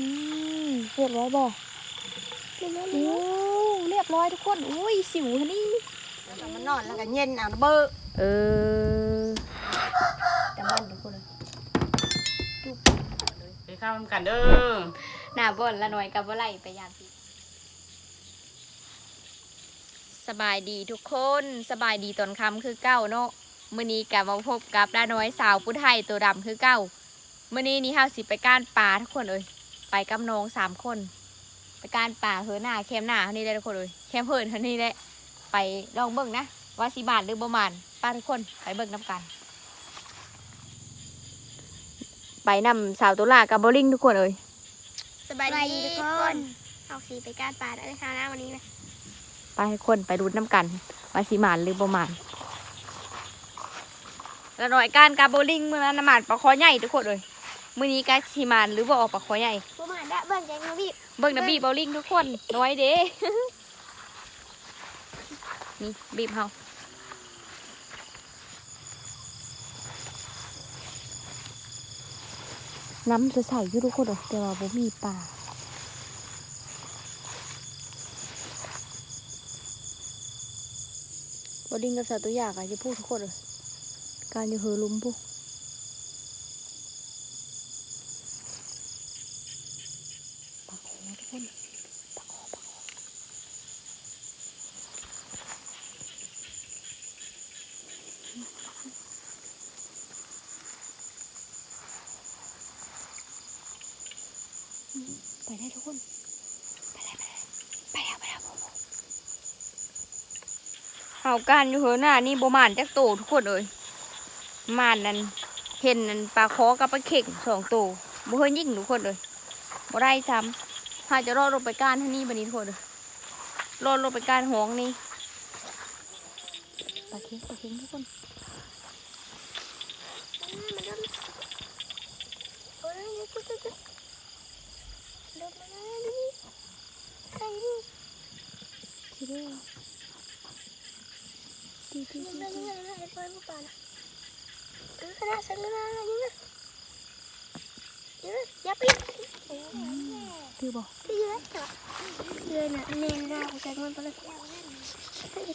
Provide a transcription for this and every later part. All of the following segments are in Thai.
อืมเรียบร้อยบ่เรียบร้อยโอ้เรียบร้อยทุกคนอุ้ยสิวฮะนี่แล้วมันนอนแล้วก็เย็นอะเบอร์เออแต่มันทุกคนไปข้าวกันเด้อหน้าบ่นละหน่อยกับบ่ไหลไปยามพี่สบายดีทุกคนสบายดีตอนค่ำคือเก้าเนาะมื้อนี้กลับมาพบกับด้าน้อยสาวผู้ไทยตัวดำคือเก้ามื้อนี้นี่เฮาสิไปก้านป่าทุกคนเอ้ย ไปกับน้องสามคน ไปก้านป่าเฮือหน้าแคมหน้าเท่านี้ได้ทุกคนเอ้ยแคมเพิ่นเท่านี้แหละไปลองเบิ่งนะว่าสิบาทหรือบ่มานป้าทุกคนไปเบิ่งน้ำกัน ไปนำสาวตุลากับโบลิ่งทุกคนเอ้ยสบายดีทุกคนเอาสีไปการป่าได้ค่ะนะวันนี้นะไปให้คนไปดูน้ำกัน ว่าสิหมานหรือบ่หมานแล้วหน่อยการการโบลิ่งเมื่อนั้นนะหมานปลาคอใหญ่ทุกคนเลยมื้อนี้การสิหมานหรือบ่ออกปลาคอใหญ่ ประเบิ่งใจมาบีเบิ่งนะบีบโบลิ่งทุกคนน้อยเด้นี่บีบเฮาน้ำจะใสอยู่ทุกคนเลยแต่ว่าบ่มีปลาบดิ้งกับสาวตัวอยากอะจะพูดทุกคนเลยการอยู่เฮอลุมปุ๊ปลาโขทุก คนปลาโขปลาโขไปได้ทุกคนไปเลยไปเลยไปแล้วไปแล้วเฮาการอยู่เฮอหน้านี่บ่มานจักโตทุกคนเอ้ยมานนั่นเห็นนั่นปลาคอกับปลาเข่งสองโตบ่เคยยิงทุกคนเลยบ่ได้ซ้ำ หาจะรอดลงไปก้านท่านี่บันนี้ทุกคนรอดลงไปก้านหงนี่ปลาเค็งปลาเค็งทุกคนทีเดียวทีทีทีทีอย่าไป ถือบ่เยอจ้ะเดินน่ะเล่นได้แต่มันบ่ได้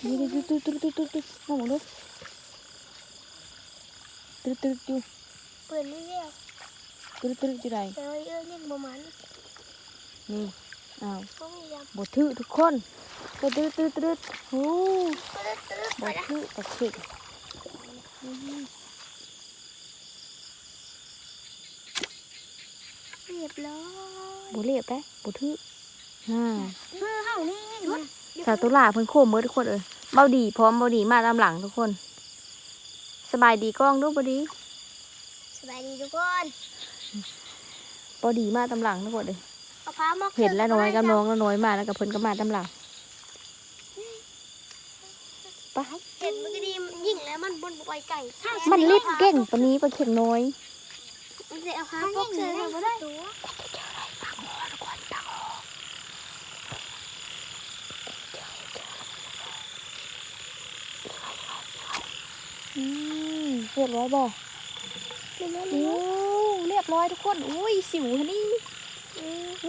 นี่ดูดูดูดูดูดูมองดูตึ๊ดตึ๊ดอยู่เปิดไม่เรียกตึ๊ดตึ๊ดอยู่ไหนเออเออนี่บ่มาณนี่อ้าวบ่ถือทุกคนตึ๊ดตึ๊ดตึ๊ดโอ้บ่ถือตะเข็บ รียบร้อยบดเรียบได้บดถืออ่าเพื่อเฮานี่ไงสาตุลาเพิ่นโคมเมื่อทุกคนเอ้ยเบาดีพร้อมเบาดีมาตามหลังทุกคน สบายดีกล้องดูเบาดีสบายดีทุกคนเบาดีมาตามหลังทุกคนเลยเอาพามาเห็นแล้วน้อยกับน้องแล้วน้อยมาแล้วกับเพิ่นก็มาตามหลังไปเห็นมันก็ดีมันยิ่งแล้วมันบนปล่อยไก่มันรีบเก่งปานนี้ปลาเข็งน้อย มันจะเอาพาพวกเสือมาได้ตัวอืมเรียบร้อยบ่เรียบร้อยโอ้เรียบร้อยทุกคน อุ้ยสิวฮะนี่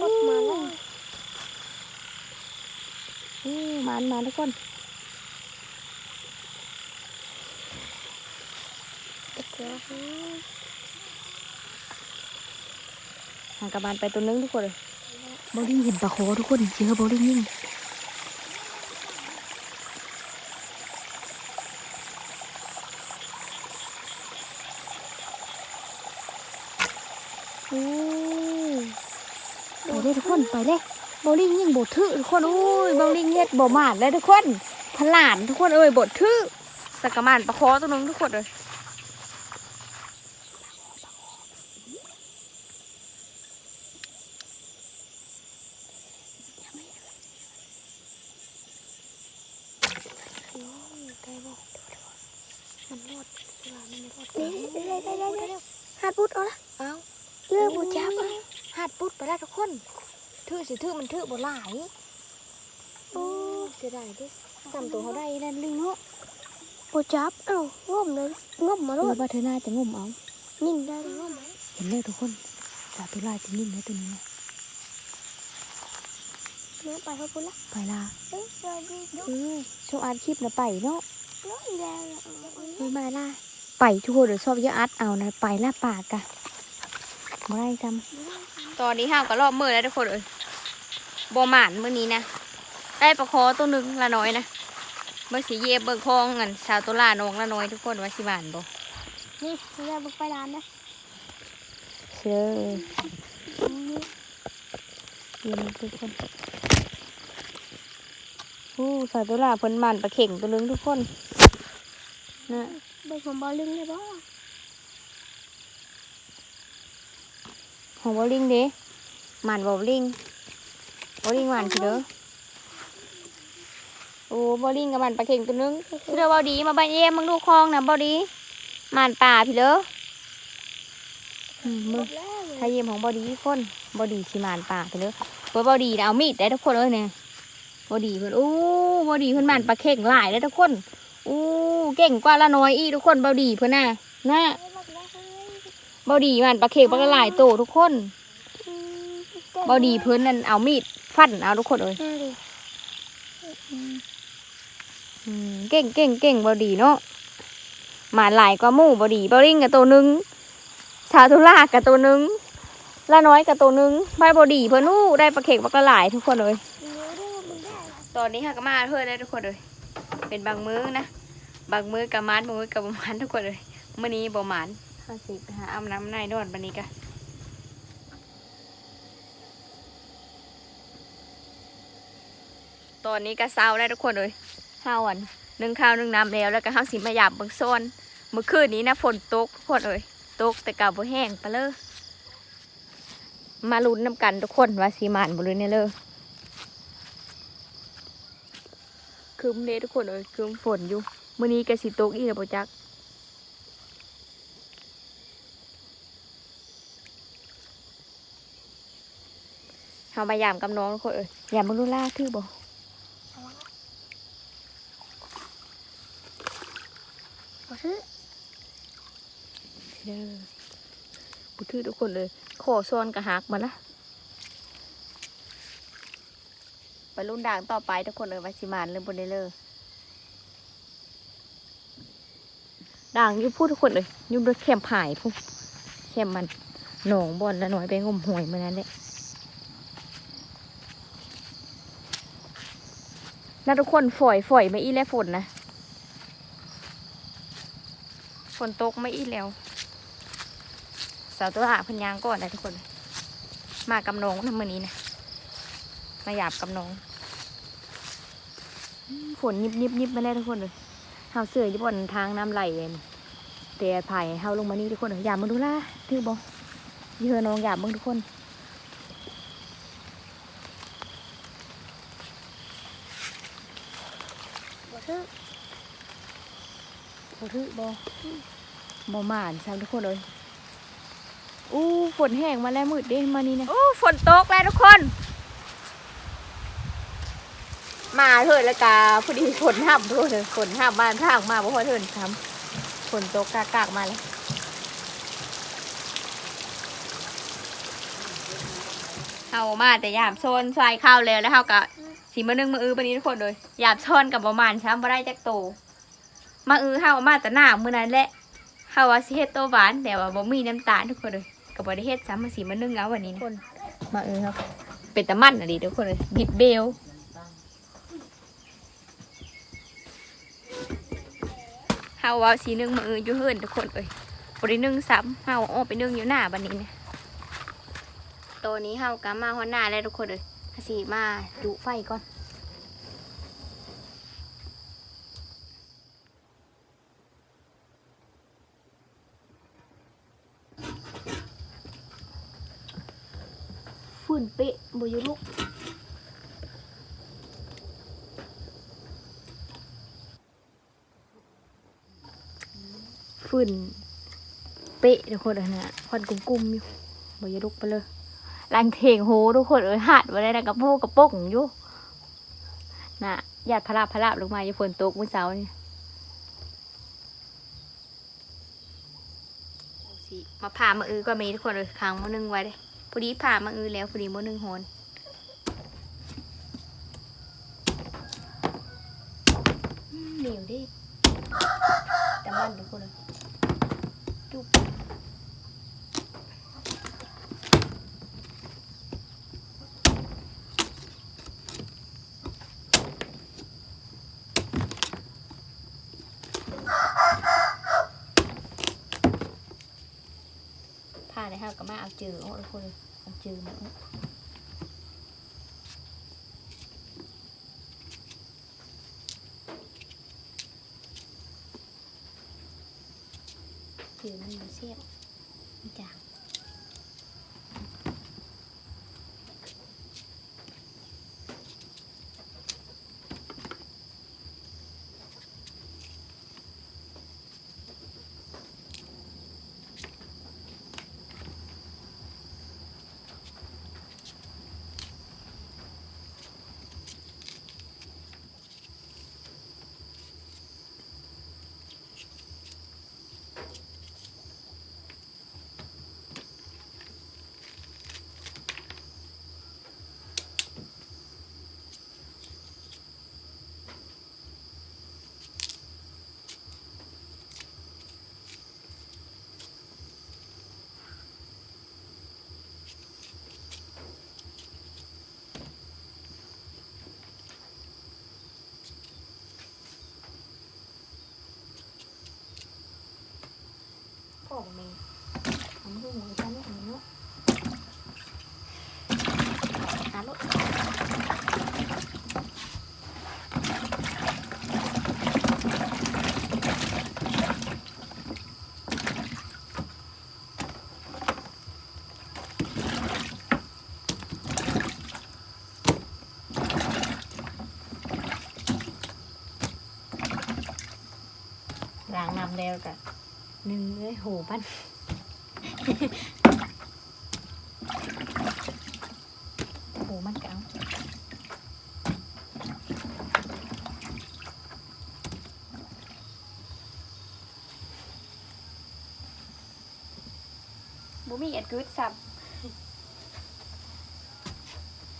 กดมาแล้วอืมมานมาทุกคน ห่างกับบานไปตัวนึงทุกคนเลยโบลิ่งเห็นปลาโคทุกคนเจอโบลิ่งยิ่งโอ้ไปเลยทุกคนไปเลยโบลิ่งยิ่งบดทื่อทุกคนโอ้ยโบลิ่งเฮ็ดบ่หมาดเลยทุกคนพลานทุกคนเอ้ยบดทื่อสกกะมานปลาโคตัวนึงทุกคนเลย นี่ได้ได้ได้ได้หาดปุดเอาละเอ้าเลือกบูจับอะหาดปุ๊ดไปได้ทุกคนทื่อสิทื่อมันทื่อบ่หลายโอ้เสียดายเดิจำตัวเขาได้นั่นลิงเนาะบูจับเอ้าง่มเลยง่มมาเอแล้อวว่าเธอน่าจะงมเอานิ่งได้ง่มเห็นเลยทุกคนสาธุลายจะนิ่งนะตัวนี้นะเนื้อไปเขาพูดละไปละเอ้ยเราดูดูเออชอบอัดคลิปนะไปเนาะเนื้ออีแดงอะเอาเอาเฮ้ยมาล่ะ ไปทุกคนเดี๋ยวชอบเยอะอัดเอานะไปละปากกะบ่ได้จำตอนนี้ห้าวก็รอบมือแล้วทุกคนเอ้ยบ่หมานมื้อนี้นะได้ปลาคอตัวหนึงละน้อยนะเมื่อสีเย็บเบิ่งคองกันชาวตุลาน้องละน้อยทุกคนว่าสิหมานบ่นี่เราบุกไปร้านนะเชื่อนี่เย็นทุกคนอู้ชาวตุลาเพิ่นหมานปลาเข่งตัวหนึงทุกคนนะ เบิกผมบอลลึงเลยบ่ของบอลลิงเด้หมานบอลลิงบอลลิงหมานคือเด้อโอ้บอลลิงกับหมานปลาเข่งตัวหนึงคือเด้อบอดีมาใบเอ็มมึงดูคลองนะบอดีหมานป่าพี่เด้ออืมมึงแล้วถ้าเยี่ยมของบอดีคนบอดีสิหมานป่าพี่เด้อเพื่อบอดีนะเอามีดได้ทุกคนเอ้ยเนี่ยบอดีเพิ่นโอ้บอดีเพิ่นหมานปลาเข่งหลายได้ทุกคนอู้ เก่งกว่าละน้อยอีทุกคนบอดีเพิ่นน่ะน่ะบอดีมานปลาเข่งปลาหลายโตทุกคนบอดีเพื่อนนั่นเอามีดฟันเอาทุกคนเลยเก่งเก่งเก่งบอดีเนาะหมาหลายกว่าหมู่บอดีบอลิงกับตัวหนึงชาทุลากับตัวหนึงละน้อยกับตัวหนึงใบบอดีเพื่อนู้ได้ปลาเข็กปลากระหลายทุกคนเลยตอนนี้ค่ะก็มาเพื่อนได้ทุกคนเลยเป็นบางมื้อนะ บางมื้อกับมันบางมื้อกับบ่มันทุกคนเลยมื้อนี้บ่มันห้าสิบหาอาบน้ำในนอนบันนี้กะตอนนี้ก็เศร้าแล้วทุกคนเลยห้าวันหนึ่งข้าวหนึ่งน้ำแล้วแล้วก็ห้าสิมาหยาบเบิ่งโซนเมื่อคืนนี้นะฝนตกทุกคนเลยตกแต่กับบ่แห้งไปะเลยมาลุ้นน้ำกันทุกคนว่าสีมานบ่เลยเนี่ยเลยคืมเด้ทุกคนเอ้ยคืมฝนอยู่ มื้อนี้ก็สิตกอีกแล้วบ่จักเฮามายามกับน้องทุกคนเอ้ยยามบ่รู้ลาคือบ่บ่ซื้อเด้อบ่ถือทุกคนเลยขอซ้อนกะหักมาละไปรุ่นด่างต่อไปทุกคนเอ้ยว่าสิมานหรือบ่ได้เลย ด่างยู่พูดทุกคนเลยยู่บนแคมป์ผายพูแคมป์มันหนองบอนละหน่อยไปงมหวยมื้อนั้นแหละนะทุกคนฝอยฝอยไม่อีแล้วฝนนะฝนตกไม่อีแล้วสาวตัวหาพันยางก่อนนะทุกคน มากับน้องนะมื่อนี้นะมาหยาบกับน้องฝนยิบยิบยิบมาแล้วทุกคนเลยาเสือที่บนทางน้ำไหลเลยแต่ไผ่เฮาลงมานี่ทุกคนเลยหยาบมึงดูล่ะถือบ่ยีเธอน้องหยาบมึงทุกคนบ่ซื้อบ่ถือบ่บ่หมานซ้ำทุกคนเลยอู้ฝนแห้งมาแล้วมืดเด้มานี่นะอู้ฝนตกแล้วทุกคน มาเถิดแล้วกาพอดีฝนห้ามทุกคนเลยฝนห้ามบ้านทางมาบ่พอเถิดทำฝนตกกากๆมาเลยเอามาแต่ยามโซนใส่ข้าวแล้วแล้วเฮาก็สีมือหนึงมืออื้อปานนี้ทุกคนเลยยามช้อนกับประมาณช้ำบ่ได้จักโตมาอื้อเฮามาแต่หน้ามื้อนั้นแหละเฮาว่าสิเฮ็ดโตหวานแต่ว่าบ่มีน้ำตาลทุกคนเลยก็บ่ได้เฮ็ดซ้ำมาสิมานึ่งเอาวันนี้นะคนมาเออครับเป็นตะมันอะดิทุกคนเลยบิดเบล เฮาว่าสินึ่งมาเออยู่เฮือนทุกคนเอ้ยบ่ได้นึ่งซ้ำเฮาออกไปนึ่งอยู่หน้าบัดนี้นะตัวนี้เฮากะมาฮอดหน้าแล้วทุกคนเอ้ยสิมาจุไฟก่อนฝุ่นเปะบอยู่ลูก ฝุ่นเป๊ะทุกคนเลยนะควันกุ้มกุ้มอยู่บอยลุกไปเลยรังเทงโหทุกคนเอ้ยหัดมาได้นะกับพูกกระโปงอยู่นะหยาดพลาพลาลงมาอย่าฝนตกเมื่อเช้านี่มาผ่ามาอือก็มีทุกคนเลยค้างมือนึงไว้เลยพอดีผ่ามาอือแล้วพอดีมือนึงโหนเหนียวดิแต่มันทุกคนเลย ผ่าได้ครับก็มาเอาจือโอ้ทุกคนเลยเอาเจอมาโอ้เจอมันเสียบมันจางพ่อแม่ทำ ลูกหมูจ้าลูกหมูเนาะหาลูกล้างน้ำแล้วกะหนึ่งเลยโหมัน โหมันก่าบุมีเอ็ดกึดสับ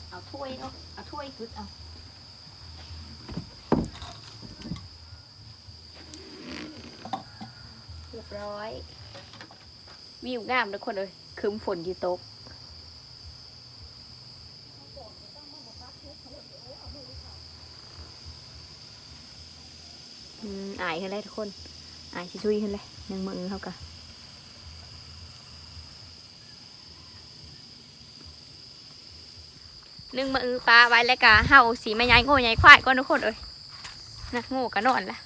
เอาถ้วยเนาะ เอาถ้วยกึดเอาเรียบร้อย วิวงามทุกคนเลยคืมฝนที่ตกอายขึ้นเลยทุกคนอายชิชุยขึ้นเลยหนึ่งมือเขากะหนึ่งมือปลาไว้แล้วกะเฮาสีไม่ย้ายโง่ย้ายควายก่อนทุกคนเอ้ยนะโง่กะนอนละ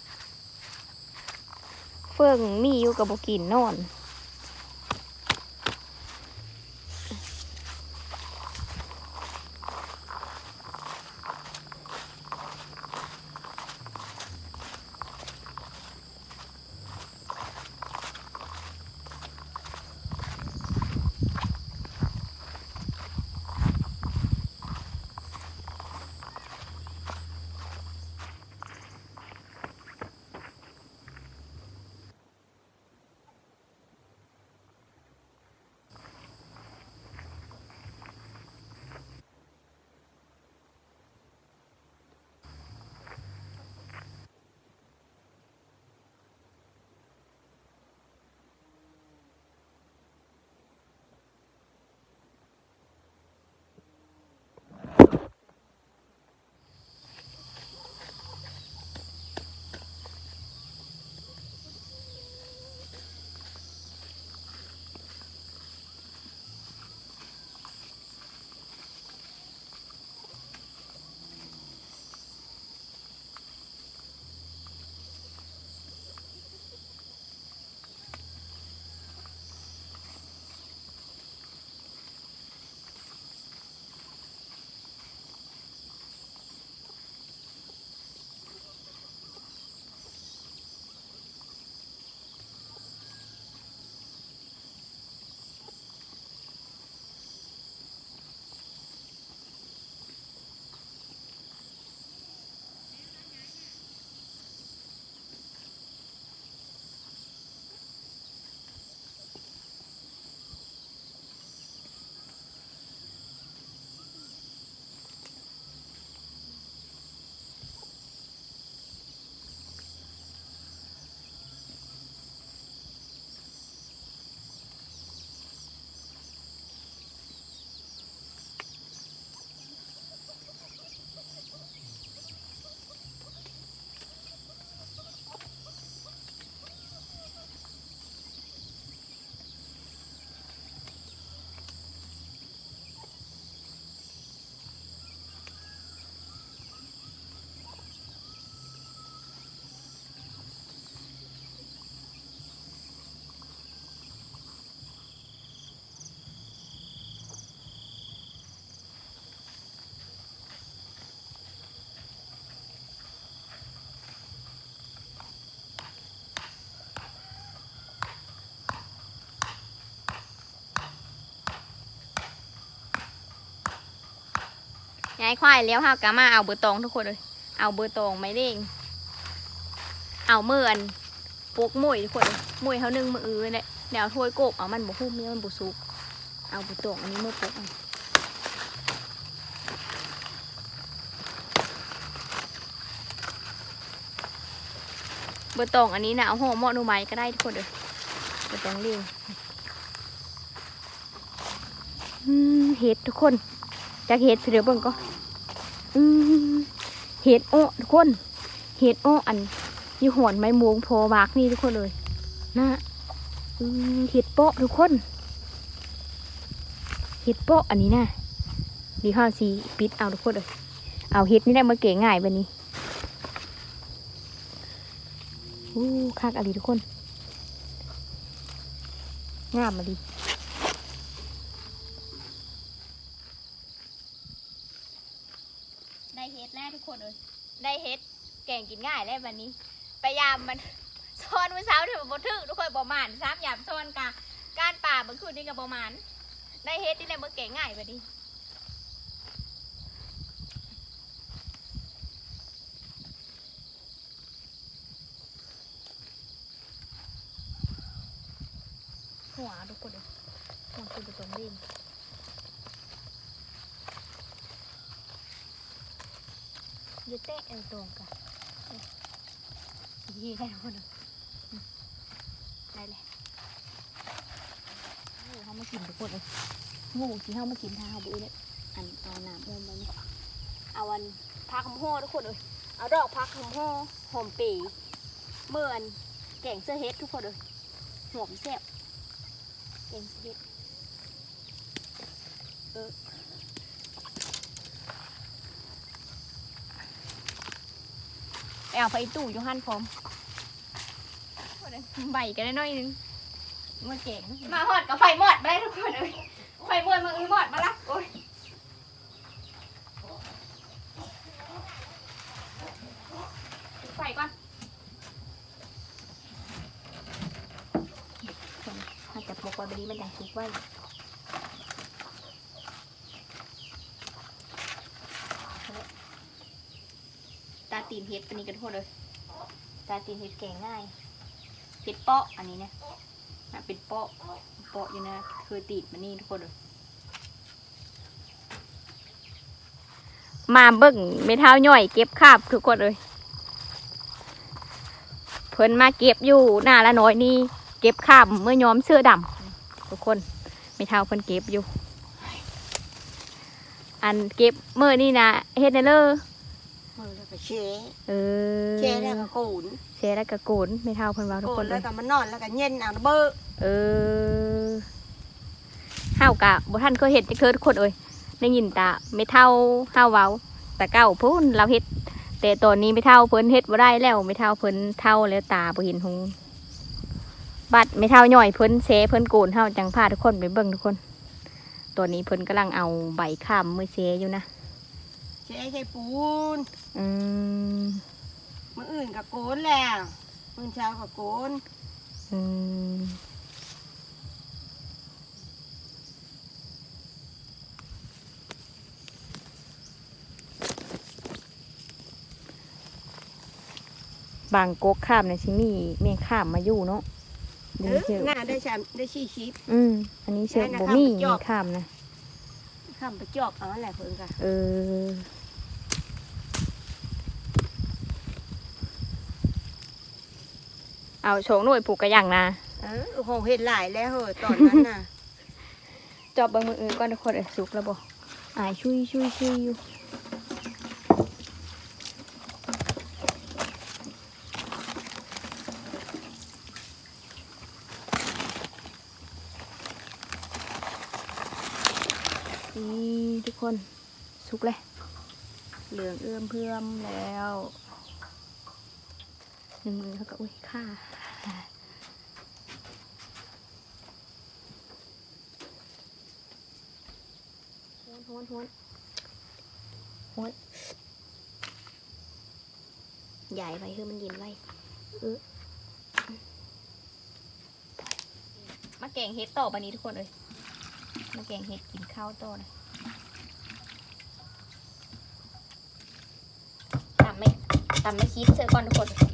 เฟื่องมีอยู่กับบกินนอน ควายแล้วเฮากะมาเอาเบอร์ตองทุกคนเลย เอาเบอร์ตองไม้เด้งเอาเมื่อนปลูกมุ้ยทุกคนเลยมุ้ยเขานึ่งมืออเนี่ยเดี๋ยวถ้วยโกบเอามันบุหุ้มเนี่ยมันบุสุก เอาเบอร์ตองอันนี้เมื่อปลูกเบอร์ตองอันนี้นะเอาห่อหม้อนูไม้ก็ได้ทุกคนเลยเบอร์ตองเลี้ยงเห็ดทุกคนจากเห็ดเสือเบิ่งก็ เห็ดโอ้ทุกคน เห็ดโอ้อันยู่หอนไม้มวงพอวากนี่ทุกคนเลย นะเห็ดโปะทุกคน เห็ดโปะอันนี้นะดีข้าวสีปิดเอาทุกคนเลย เอาเห็ดนี่ได้มาเก๋ง่ายแบบนี้อู้คักอะไรทุกคน งามมาดีเฮ็ดแล้วทุกคน เลย ได้เฮ็ดแกงกินง่ายแล้ววันนี้พยายามมันซ้อนมื้อเช้าที่บ่ถึกทุกคนประมาณสามยามซ้อนกะการป่าบางคืนนี้ก็ประมาณได้เฮ็ดนี่แหละมื้อแกงง่ายบัดนี้หัวทุกคนเลยหัวคือผสมดิน อย่า เอวตรงกันยี่ได้หมดเลยอืมได้เลยโอ้เขามากินทุกคนเลยงูที่เขามากินทาเขาบุ้ยเลยอันเอาน้ำเพิ่มไปนี่เอาวันพักหอมห่อทุกคนเลยเอาดอกพักหอมห่อหอมปีเมื่อนแกงเสื้อเฮ็ดทุกคนเลยหอมแซ่บแกงเสื้อเฮ็ดเออ ไปเอาไปตู้อยู่หันพร้อมใบกันได้น้อยนึงมาเก่งมาหอดกับไฟหมอดไปทุกคนเลยไฟหมอดมาอือหมอดมาละโอ้ยปิดไฟก่อนถ้าจะปกไว้แบบนี้มันยังทุกไว้ ตีนเฮ็ดอันนี้กันทุกคนเลยตาตีนเห็ดแกงง่ายเห็ดเปาะอันนี้เนี่ยน่ะเป็นเปาะเปาะอยู่นะคือตีดมันนี่ทุกคนเลยมาเบิ่งเม็ดเท้าย่อย เก็บคาบทุกคนเลยเพิ่นมาเก็บอยู่หน้าละน้อยนี่เก็บคาบเมื่อย้อมเสื้อดำทุกคนเม็ดเท้าเพิ่นเก็บอยู่ อันเก็บเมื่อนี่นะเฮ็ดในเลอ เชเออเชแล้วก็โกนเสียแล้วก็โกนเม็ดเท้าเพิ่นว่าทุกโกคนนเลแล้วยก็มันนอนแล้วก็เย็นเอาเบอร์เออห้าวกะบ่ท่านเคยเห็ดจะเคยทุกคนเอ้ยได้ยินแตาไม่เท่าห้าวเว้าแต่เก้าพูนเราเฮ็ดแต่ตอนนี้ไม่เท่าเพิ่นเฮ็ดบ่ได้แล้วไม่เท่าเพิ่นเท่าแล้วตาบ่เห็นหงบัดไม่เท่าย่อยเพิ่นเซเพิ่นโกนเฮาจังพาทุกคนไปเบิ่งทุกคน ตัวนี้เพิ่นกำลังเอาใบข้ามมือเซอยู่นะ เชใช้ปูน อืมมืออื่นก็โกนแล้วมื้อเช้าก็โกนอืมบางกกข้ามในสิมีเมียงข้ามมาอยู่เนาะเอเดี๋ยวอเชื่อหน้าได้ชามได้ชี้ชิป อืมอันนี้เชื่อได้นะบ่ข้ามมีไปจเมีอบยงข้ามนะข้ามไปจอบเอาแหละเพิ่นก็เออ เอาโชงหน่วยปลูกกระหยังนะเออโอ้โหเห็นหลายแล้วเหอะตอนนั้นน่ะ จอบเบิ่งมืออื่นก่อนทุกคนเอ้ยสุกแล้วบ่อายชุยชุยชุยอยู่นี่ทุกคนสุกเลยเหลืองเอื้อมเพื่อมแล้ว หนึ่งมือเขาก็อุ้ยค่าโหนโหนโหนโหนใหญ่ไปคือมันย็นไว้เออมาแกงเฮ็ดต่อไปนี้ทุกคนเลยมาแกงเห็ดกินข้าวต่อนะตำไม่คิดเสื้อก่อนทุกคน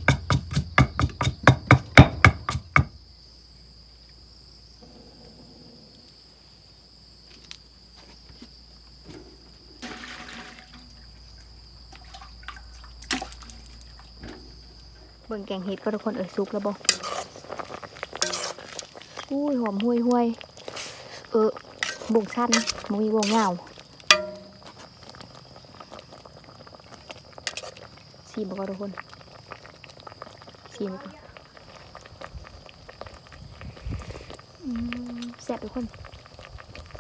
บิ่งแกงเห็ดก็ทุกคนเออซุกแล้วบ่อุ้ยหอมห่วยห่วยเออบ่งสั้นมมีบ่งยาวซีมบ่ก็ทุกคนซีมก่อนแซ่บทุกคน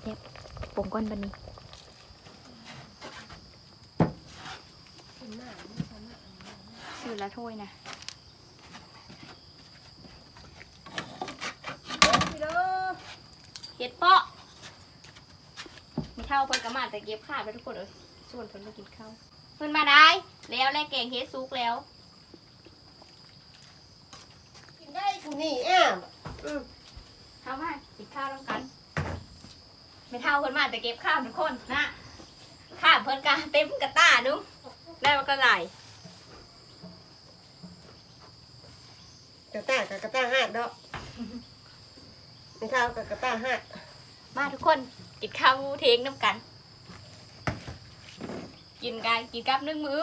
แซ่บปงก้อนบันนี้ชื่อละถ้วยนะ เห็ดเปาะมีข้าวเพิ่น กระมาแต่เก็บข้าวไปทุกคนเลยส่วนเพิ่นมากินข้าวเพิ่นมาได้ แล้วแล้วแกงเฮ็ดซุกแล้ว กินได้กูนี่อ้าวเข้ามากินข้าวแล้วกันไม่เท่าเพิ่นมาแต่เก็บข้าวทุกคนนะข้าวเพิ่นกาเต็มกระต้านุ้งได้มาก็ไหลายกระต้ากับกระต้าหัดดอกไม่เท่ากับกระต้าหัดมาทุกคนกินข้าวเทงน้ำกัน กินกันกินกับนึ่งมื้อ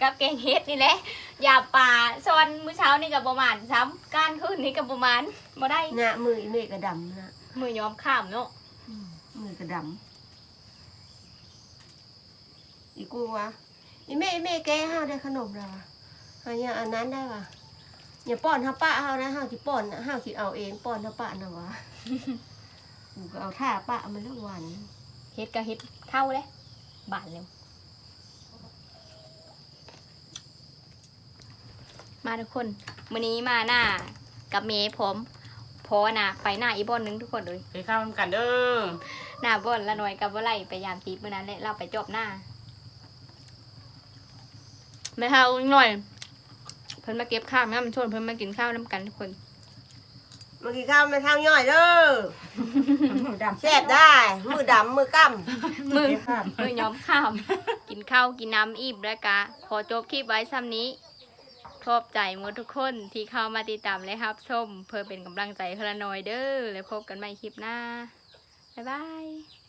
กับแกงเฮ็ดนี่แหละยาป่าซอนมื้อเช้านี่กับประมาณซ้ำก้านขึ้นนี่กับประมาณบ่ได้หน้ามืออีเมฆกระดำนะมือยอมข้ามเนาะมือกระดำอีกูวะอีเมฆอีเมฆแกห้าวได้ขนมแล้ววะเอาอย่างอันนั้นได้วะอย่าป้อนห้าป้าเฮานะเฮาสิป้อนเฮาสิเอาเองป้อนห้าป้านะวะกูก็เอาท่าป้ามันทั้งวันเฮ็ดกับเฮ็ดเท่าเลยบาทเร็ว มาทุกคนมื้อนี้มาหน้ากับเมย์ผมพอน่ะไปหน้าอีบอนหนึงทุกคนเลยไปข้าวกันเด้อหน้าบอนละหน่อยกับว่าไรไปยามตีมื้อนั้นแหละเราไปจอบหน้าไม่เท่าอีกหน่อย เพิ่นมาเก็บข้าวแม่มันชวนเพิ่นมากินข้าวน้ำกันทุกคนเมื่อกี้ข้าวไม่เท่าย่อยเด้อดำแซ่บได้ มือดำมือกั้มมือเก็บข้าวมือยอมข้าม กินข้าวกินน้ำอิ่มแล้วกะขอจบคลิปไว้ซ้ำนี้ ขอบใจหมดทุกคนที่เข้ามาติดตามและรับ ชม เพื่อเป็นกำลังใจพละหน่อยเด้อ แล้วพบกันใหม่คลิปหน้า บ๊ายบาย